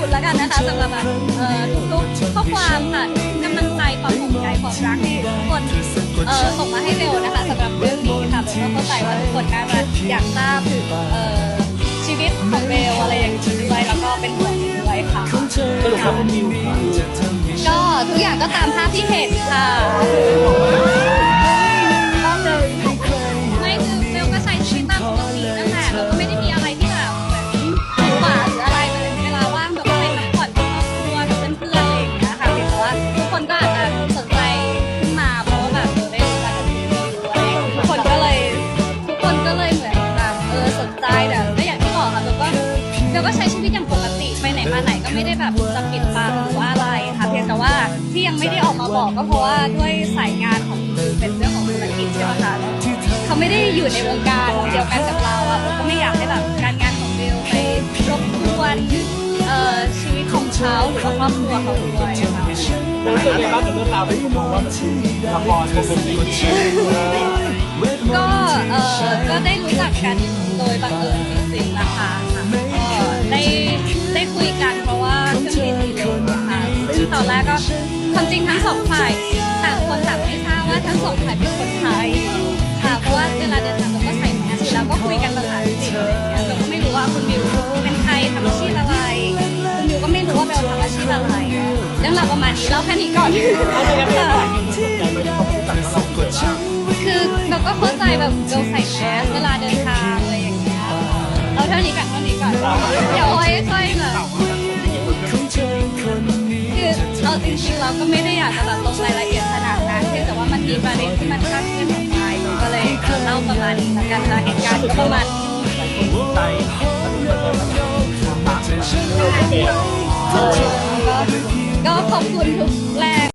คุณแล้วกันนะคะสำหรับแบบเอ่อทุกๆข้อความค่ะกำลังใจความห่วงใยความรักที่ทุกคนเอ่อส่งมาให้เบลนะคะสำหรับเรื่องนี้ค่ะเบลก็เข้าใจว่าทุกคนน่าจะอยากทราบถึงเอ่อชีวิตของเบลอะไรอย่างนี้ด้วยแล้วก็เป็นห่วงด้วยค่ะสรุปแล้วคุณมิวก็ทุกอย่างก็ตามภาพที่เห็นค่ะ แต่ก็อย่างที่บอกค่ะเบลก็เบลก็ใช้ชีวิตอย่างปกติไปไหนมาไหนก็ไม่ได้แบบจะปิดบังหรือว่าอะไรค่ะเพียงแต่ว่าที่ยังไม่ได้ออกมาบอกก็เพราะว่าด้วยสายงานของคุณบิวเป็นเรื่องของธุรกิจใช่ไหมคะแล้วเขาไม่ได้อยู่ในวงการเดียวกันกับเราอะเบลก็ไม่อยากให้แบบการงานของเบลไปรบกวนเอ่อชีวิตของเขาหรือว่าครอบครัวเขาด้วยค่ะรู้สึกไงบ้างกับเรื่องราวที่ผมมองว่าละครเป็นสิ่งที่ก็เออก็ได้รู้จักกัน ตอนแรกก็ความจริงทั้งสองฝ่ายต่างคนต่างไม่ทราบว่าทั้งสองฝ่ายเป็นคนไทยค่ะเพราะว่าเวลาเดินทางเราก็ใส่แมสแล้วก็คุยกันภาษาอังกฤษอะไรอย่างเงี้ยเราก็ไม่รู้ว่าคุณบิวเป็นใครทำอาชีพอะไรคุณบิวก็ไม่รู้ว่าเบลทำอาชีพอะไรเรื่องราวประมาณนี้เล่าแค่นี้ก่อนคือเราก็เข้าใจแบบเราใส่แมสเวลาเดินทางอะไรอย่างเงี้ยเอาเท่านี้ก่อนเท่านี้ก่อนเดี๋ยวค่อยๆแบบ จริงๆเราก็ไม่ได้อยากจะแบบลงรายละเอียดขนาดนั้นเพียงแต่ว่ามันมีประเด็นที่มันคลาดเคลื่อนออกไปก็เลยเล่าประมาณนี้ล้วกันค่ะเหตุการณ์ก็ประมาณนี้ก็ก็ขอบคุณทุกแรง